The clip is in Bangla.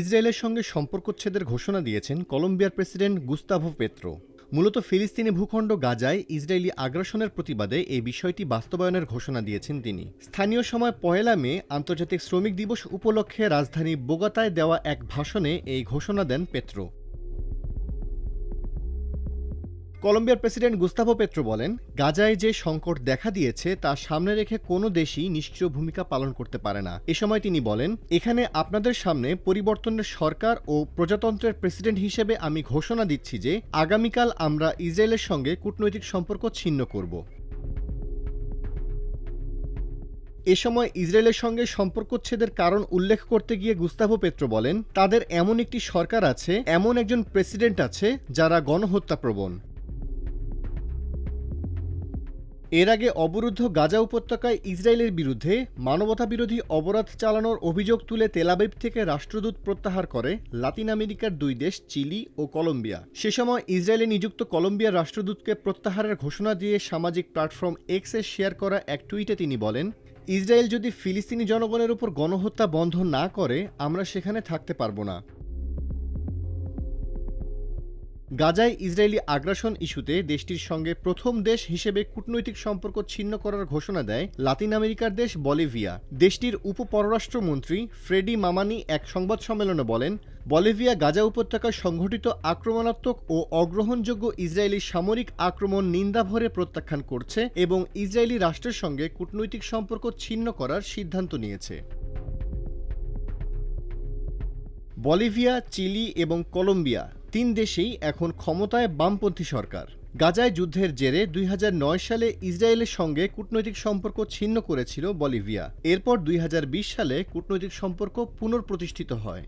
ইসরায়েলের সঙ্গে সম্পর্কচ্ছেদের ঘোষণা দিয়েছেন কলম্বিয়ার প্রেসিডেন্ট গুস্তাভো পেত্রো। মূলত ফিলিস্তিনি ভূখণ্ড গাজায় ইসরায়েলি আগ্রাসনের প্রতিবাদে এই বিষয়টি বাস্তবায়নের ঘোষণা দিয়েছেন তিনি। স্থানীয় সময় পয়লা মে আন্তর্জাতিক শ্রমিক দিবস উপলক্ষে রাজধানী বোগাতায় দেওয়া এক ভাষণে এই ঘোষণা দেন পেত্রো। কলম্বিয়ার প্রেসিডেন্ট গুস্তাভো পেত্রো বলেন, গাজায় যে সংকট দেখা দিয়েছে তা সামনে রেখে কোনো দেশই নিষ্ক্রিয় ভূমিকা পালন করতে পারে না। এ সময় তিনি বলেন, এখানে আপনাদের সামনে পরিবর্তনের সরকার ও প্রজাতন্ত্রের প্রেসিডেন্ট হিসেবে আমি ঘোষণা দিচ্ছি যে আগামীকাল আমরা ইসরায়েলের সঙ্গে কূটনৈতিক সম্পর্ক ছিন্ন করব। এ সময় ইসরায়েলের সঙ্গে সম্পর্কচ্ছেদের কারণ উল্লেখ করতে গিয়ে গুস্তাভো পেত্রো বলেন, তাদের এমন একটি সরকার আছে, এমন একজন প্রেসিডেন্ট আছে যারা গণহত্যাপ্রবণ। এর আগে অবরুদ্ধ গাজা উপত্যকায় ইসরায়েলের বিরুদ্ধে মানবতাবিরোধী অপরাধ চালানোর অভিযোগ তুলে তেলাবিব থেকে রাষ্ট্রদূত প্রত্যাহার করে লাতিন আমেরিকার দুই দেশ, চিলি ও কলম্বিয়া। সে সময় ইসরায়েলে নিযুক্ত কলম্বিয়ার রাষ্ট্রদূতকে প্রত্যাহারের ঘোষণা দিয়ে সামাজিক প্ল্যাটফর্ম এক্সে শেয়ার করা এক টুইটে তিনি বলেন, ইসরায়েল যদি ফিলিস্তিনি জনগণের উপর গণহত্যা বন্ধ না করে, আমরা সেখানে থাকতে পারব না। গাজায় ইসরায়েলি আগ্রাসন ইস্যুতে দেশটির সঙ্গে প্রথম দেশ হিসেবে কূটনৈতিক সম্পর্ক ছিন্ন করার ঘোষণা দেয় লাতিন আমেরিকার দেশ বলিভিয়া। দেশটির উপপররাষ্ট্রমন্ত্রী ফ্রেডি মামানি এক সংবাদ সম্মেলনে বলেন, বলিভিয়া গাজা উপত্যকায় সংঘটিত আক্রমণাত্মক ও অগ্রহণযোগ্য ইসরায়েলি সামরিক আক্রমণ নিন্দাভরে প্রত্যাখ্যান করছে এবং ইসরায়েলি রাষ্ট্রের সঙ্গে কূটনৈতিক সম্পর্ক ছিন্ন করার সিদ্ধান্ত নিয়েছে। বলিভিয়া, চিলি এবং কলম্বিয়া তিন দেশেই এখন ক্ষমতায় বামপন্থী সরকার। গাজায় যুদ্ধের জেরে দুই হাজার নয় সালে ইসরায়েলের সঙ্গে কূটনৈতিক সম্পর্ক ছিন্ন করেছিল বলিভিয়া। এরপর দুই হাজার বিশ সালে কূটনৈতিক সম্পর্ক পুনঃপ্রতিষ্ঠিত হয়।